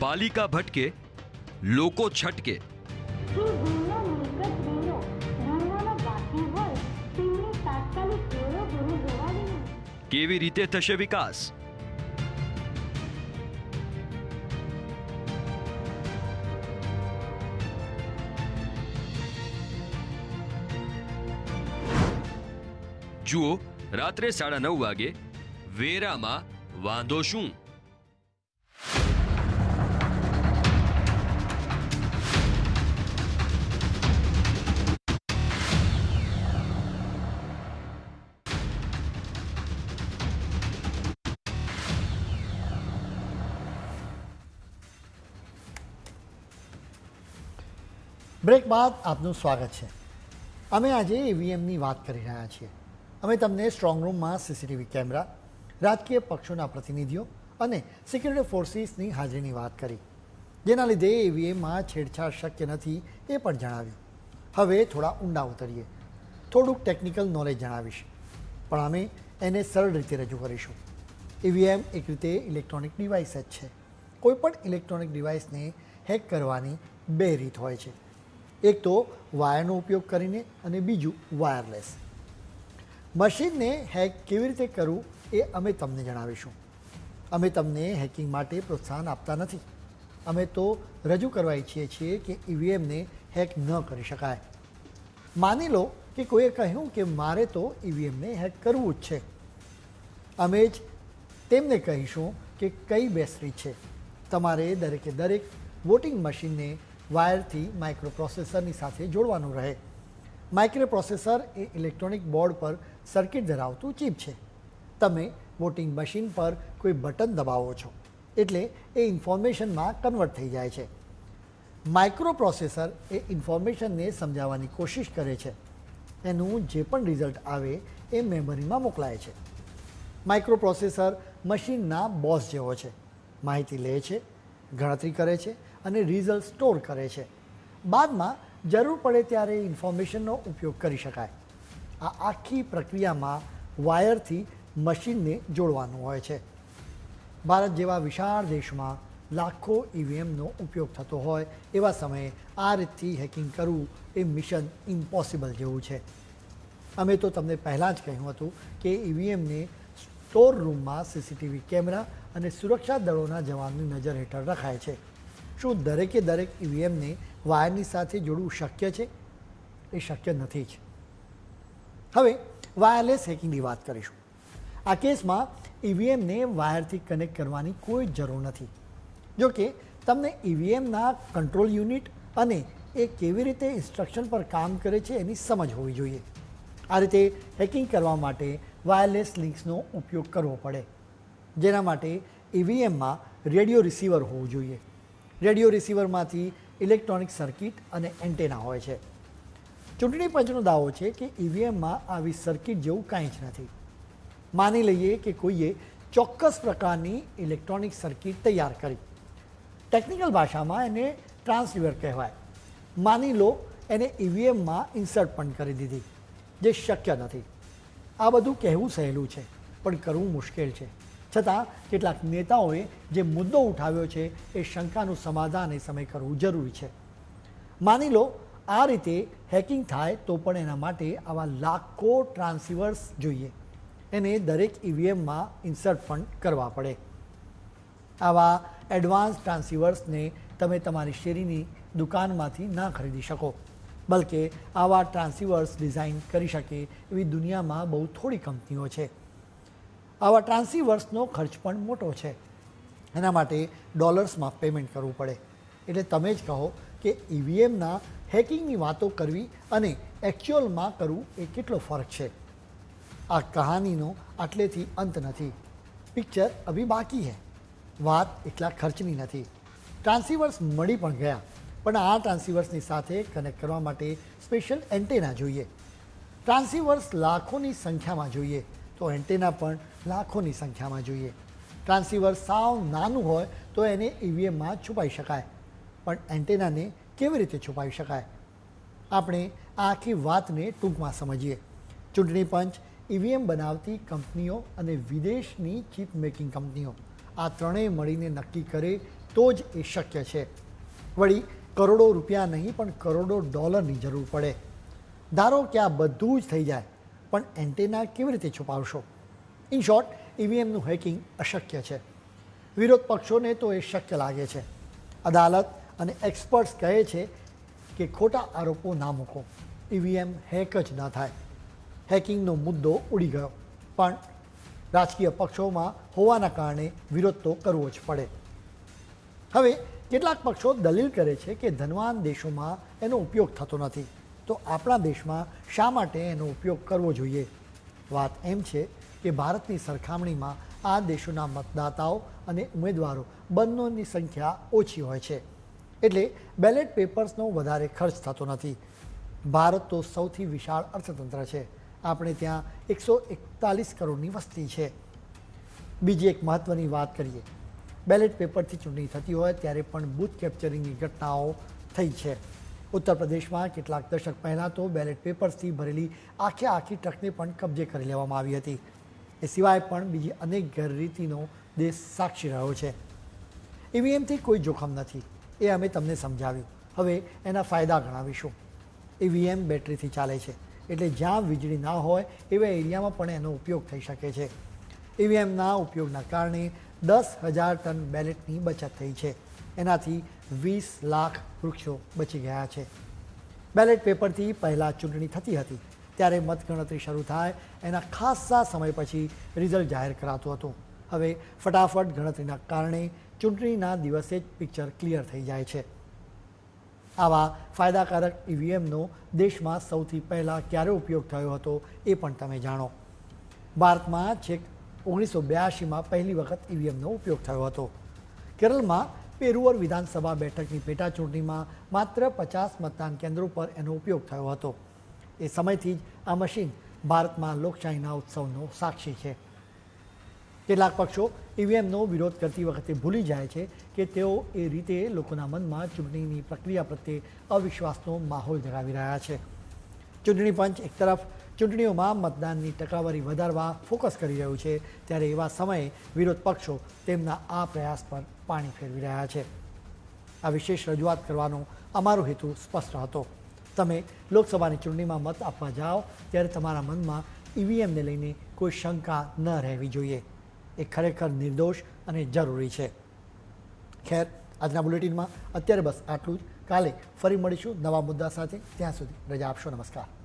પાલિકા ભટકે લોકો છટકે જે ગુણનો મિલકત વેરો ભરવાનો બાકી હોય તેમને તાત્કાલિક વેરો ભરી દેવાની કેવી રીતે થશે વિકાસ જુઓ રાત્રે સાડા નવ વાગે વેરામાં વાંધો શું બ્રેક બાદ આપનું સ્વાગત છે. અમે આજે ઈવીએમની વાત કરી રહ્યા છીએ. અમે તમને સ્ટ્રોંગ રૂમમાં સીસીટીવી કેમેરા, રાજકીય પક્ષોના પ્રતિનિધિઓ અને સિક્યુરિટી ફોર્સિસની હાજરીની વાત કરી. જેના લીધે ઈવીએમમાં છેડછાડ શક્ય નથી એ પણ જણાવ્યું. હવે થોડા ઊંડા ઉતરીએ. થોડુંક ટેકનિકલ નોલેજ જણાવીશ. પણ અમે એને સરળ રીતે રજૂ કરીશું. ઈવીએમ એક રીતે ઇલેક્ટ્રોનિક ડિવાઇસ જ છે. કોઈપણ ઇલેક્ટ્રોનિક ડિવાઇસને હેક કરવાની બે રીત હોય છે. એક તો વાયરનો ઉપયોગ કરીને અને બીજું વાયરલેસ. મશીનને હેક કેવી રીતે કરવું એ અમે તમને જણાવીશું. અમે તમને હેકિંગ માટે પ્રોત્સાહન આપતા નથી. અમે તો રજૂ કરવા ઈચ્છીએ છીએ કે ઈવીએમને હેક ન કરી શકાય. માની લો કે કોઈએ કહ્યું કે મારે તો ઈવીએમને હેક કરવું જ છે. અમે જ તેમને કહીશું કે કઈ બેસરી છે. તમારે દરેકે દરેક વોટિંગ મશીનને વાયરથી માઇક્રોપ્રોસેસરની સાથે જોડવાનું રહે. માઇક્રોપ્રોસેસર એ ઇલેક્ટ્રોનિક બોર્ડ પર સર્કિટ ધરાવતું ચીપ છે. તમે વોટિંગ મશીન પર કોઈ બટન દબાવો છો, એટલે એ ઇન્ફોર્મેશનમાં કન્વર્ટ થઈ જાય છે. માઇક્રોપ્રોસેસર એ ઇન્ફોર્મેશનને સમજાવવાની કોશિશ કરે છે. એનું જે પણ રિઝલ્ટ આવે એ મેમરીમાં મોકલાય છે. માઇક્રોપ્રોસેસર મશીનના બોસ જેવો છે. માહિતી લે છે, ગણતરી કરે છે અને રિઝલ્ટ સ્ટોર કરે છે. બાદમાં જરૂર પડે ત્યારે ઇન્ફોર્મેશનનો ઉપયોગ કરી શકાય. આ આખી પ્રક્રિયામાં વાયરથી મશીનને જોડવાનું હોય છે. ભારત જેવા વિશાળ દેશમાં લાખો ઈવીએમનો ઉપયોગ થતો હોય એવા સમયે આ રીતથી હેકિંગ કરવું એ મિશન ઇમ્પોસિબલ જેવું છે. અમે તો તમને પહેલાં જ કહ્યું હતું કે ઈવીએમને સ્ટોર રૂમમાં સીસીટીવી કેમેરા અને સુરક્ષા દળોના જવાનની નજર હેઠળ રખાય છે. શું દરેકે દરેક ઈવીએમને વાયરની સાથે જોડવું શક્ય છે? એ શક્ય નથી જ. હવે વાયરલેસ હેકિંગની વાત કરીશું. આ કેસમાં ઈવીએમને વાયરથી કનેક્ટ કરવાની કોઈ જરૂર નથી. જોકે તમને ઈવીએમના કંટ્રોલ યુનિટ અને એ કેવી રીતે ઇન્સ્ટ્રક્શન પર કામ કરે છે એની સમજ હોવી જોઈએ. આ રીતે હેકિંગ કરવા માટે વાયરલેસ લિંક્સનો ઉપયોગ કરવો પડે. જેના માટે ઈવીએમમાં રેડિયો રિસીવર હોવું જોઈએ. રેડિયો રિસીવરમાંથી ઇલેક્ટ્રોનિક સર્કિટ અને એન્ટેના હોય છે. ચૂંટણી પંચનો દાવો છે કે ઈવીએમમાં આવી સર્કિટ જેવું કાંઈ જ નથી. માની લઈએ કે કોઈએ ચોક્કસ પ્રકારની ઇલેક્ટ્રોનિક સર્કિટ તૈયાર કરી. ટેકનિકલ ભાષામાં એને ટ્રાન્સલીવર કહેવાય. માની લો, એને ઈવીએમમાં ઇન્સર્ટ પણ કરી દીધી, જે શક્ય નથી. આ બધું કહેવું સહેલું છે, પણ કરવું મુશ્કેલ છે. છતાં કેટલાક નેતાઓએ જે મુદ્દો ઉઠાવ્યો છે એ શંકાનું સમાધાન એ સમય કરવું જરૂરી છે. માની લો, આ રીતે હેકિંગ થાય તો પણ એના માટે આવા લાખો ટ્રાન્સીવર્સ જોઈએ. એને દરેક ઈવીએમમાં ઇન્સર્ટ પણ કરવા પડે. આવા એડવાન્સ ટ્રાન્સીવર્સને તમે તમારી શેરીની દુકાનમાંથી ના ખરીદી શકો. બલકે આવા ટ્રાન્સીવર્સ ડિઝાઇન કરી શકે એવી દુનિયામાં બહુ થોડી કંપનીઓ છે. આવા ટ્રાન્સીવર્સનો ખર્ચ પણ મોટો છે. એના માટે ડોલર્સમાં પેમેન્ટ કરવું પડે. એટલે તમે જ કહો કે ઈવીએમના હેકિંગની વાતો કરવી અને એકચ્યુઅલમાં કરવું એ કેટલો ફરક છે. આ કહાનીનો આટલેથી અંત નથી. પિક્ચર અભી બાકી હે. વાત એટલા ખર્ચની નથી. ટ્રાન્સીવર્સ મળી પણ ગયા, પણ આ ટ્રાન્સીવર્સની સાથે કનેક્ટ કરવા માટે સ્પેશિયલ એન્ટેના જોઈએ. ટ્રાન્સીવર્સ લાખોની સંખ્યામાં જોઈએ. તો એન્ટેના પણ લાખોની સંખ્યામાં જોઈએ. ટ્રાન્સીવર સાવ નાનું હોય તો એને ઈવીએમમાં છુપાઈ શકાય. પણ એન્ટેનાને કેવી રીતે છુપાવી શકાય? આપણે આ આખી વાતને ટૂંકમાં સમજીએ. ચૂંટણી પંચ ઈવીએમ બનાવતી કંપનીઓ અને વિદેશની ચીપ મેકિંગ કંપનીઓ. આ ત્રણેય મળીને નક્કી કરે તો જ એ શક્ય છે. વળી કરોડો રૂપિયા નહીં પણ કરોડો ડોલરની જરૂર પડે. ધારો કે આ બધું જ થઈ જાય. પણ એન્ટેના કેવી રીતે છુપાવશો? ઇન શોર્ટ ઈવીએમનું હેકિંગ અશક્ય છે. વિરોધ પક્ષોને તો એ શક્ય લાગે છે. અદાલત અને એક્સપર્ટ્સ કહે છે કે ખોટા આરોપો ના મૂકો. ઈવીએમ હેક જ ન થાય. હેકિંગનો મુદ્દો ઉડી ગયો. પણ રાજકીય પક્ષોમાં હોવાના કારણે વિરોધ તો કરવો જ પડે. હવે કેટલાક પક્ષો દલીલ કરે છે કે ધનવાન દેશોમાં એનો ઉપયોગ થતો નથી. તો આપણા દેશમાં શા માટે એનો ઉપયોગ કરવો જોઈએ? વાત એમ છે કે ભારતની સરખામણીમાં આ દેશોના મતદાતાઓ અને ઉમેદવારો બંનેની સંખ્યા ઓછી હોય છે. એટલે બેલેટ પેપર્સનો વધારે ખર્ચ થતો નથી. ભારત તો સૌથી વિશાળ અર્થતંત્ર છે. આપણે ત્યાં એકસો એકતાલીસ કરોડની વસ્તી છે. બીજી એક મહત્ત્વની વાત કરીએ. બેલેટ પેપરથી ચૂંટણી થતી હોય ત્યારે પણ બૂથ કેપ્ચરિંગની ઘટનાઓ થઈ છે. ઉત્તર પ્રદેશમાં કેટલાક દશક પહેલાં તો બેલેટ પેપર્સથી ભરેલી આખે આખી ટ્રકને પણ કબજે કરી લેવામાં આવી હતી. એ સિવાય પણ બીજી અનેક ગેરરીતિનો દેશ સાક્ષી રહ્યો છે. ઈવીએમથી કોઈ જોખમ નથી. એ અમે તમને સમજાવ્યું. હવે એના ફાયદા ગણાવીશું. ઈવીએમ બેટરીથી ચાલે છે. એટલે જ્યાં વીજળી ના હોય એવા એરિયામાં પણ એનો ઉપયોગ થઈ શકે છે. ઈવીએમના ઉપયોગના કારણે દસ હજાર ટન બેલેટની બચત થઈ છે. એનાથી વીસ લાખ વૃક્ષો બચી ગયા છે. બેલેટ પેપરથી પહેલાં ચૂંટણી થતી હતી, ત્યારે મતગણતરી શરૂ થાય એના ખાસ્સા સમય પછી રિઝલ્ટ જાહેર કરાતું હતું. હવે ફટાફટ ગણતરીના કારણે ચૂંટણીના દિવસે જ પિક્ચર ક્લિયર થઈ જાય છે. આવા ફાયદાકારક ઈવીએમનો દેશમાં સૌથી પહેલાં ક્યારે ઉપયોગ થયો હતો એ પણ તમે જાણો. ભારતમાં છેક ઓગણીસો બ્યાસીમાં પહેલી વખત ઈવીએમનો ઉપયોગ થયો હતો. કેરળમાં પેરુવર વિધાનસભા બેઠકની પેટા ચૂંટણીમાં માત્ર પચાસ મતદાન કેન્દ્રો પર એનો ઉપયોગ થયો હતો. એ સમયથી જ આ મશીન ભારતમાં લોકશાહીના ઉત્સવનો સાક્ષી છે. કેટલાક પક્ષો ઈવીએમનો વિરોધ કરતી વખતે ભૂલી જાય છે કે તેઓ એ રીતે લોકોના મનમાં ચૂંટણીની પ્રક્રિયા પ્રત્યે અવિશ્વાસનો માહોલ ધરાવી રહ્યા છે. ચૂંટણી પંચ એક તરફ ચૂંટણીઓમાં મતદાનની ટકાવારી વધારવા ફોકસ કરી રહ્યું છે, ત્યારે એવા સમયે વિરોધ પક્ષો તેમના આ પ્રયાસ પર પાણી ફેરવી રહ્યા છે. આ વિશેષ રજૂઆત કરવાનો અમારો હેતુ સ્પષ્ટ હતો. તમે લોકસભાની ચૂંટણીમાં મત આપવા જાઓ, ત્યારે તમારા મનમાં ઈવીએમને લઈને કોઈ શંકા ન રહેવી જોઈએ. એ ખરેખર નિર્દોષ અને જરૂરી છે. ખેર, આજના બુલેટિનમાં અત્યારે બસ આટલું જ. કાલે ફરી મળીશું નવા મુદ્દા સાથે. ત્યાં સુધી રજા આપશો. નમસ્કાર.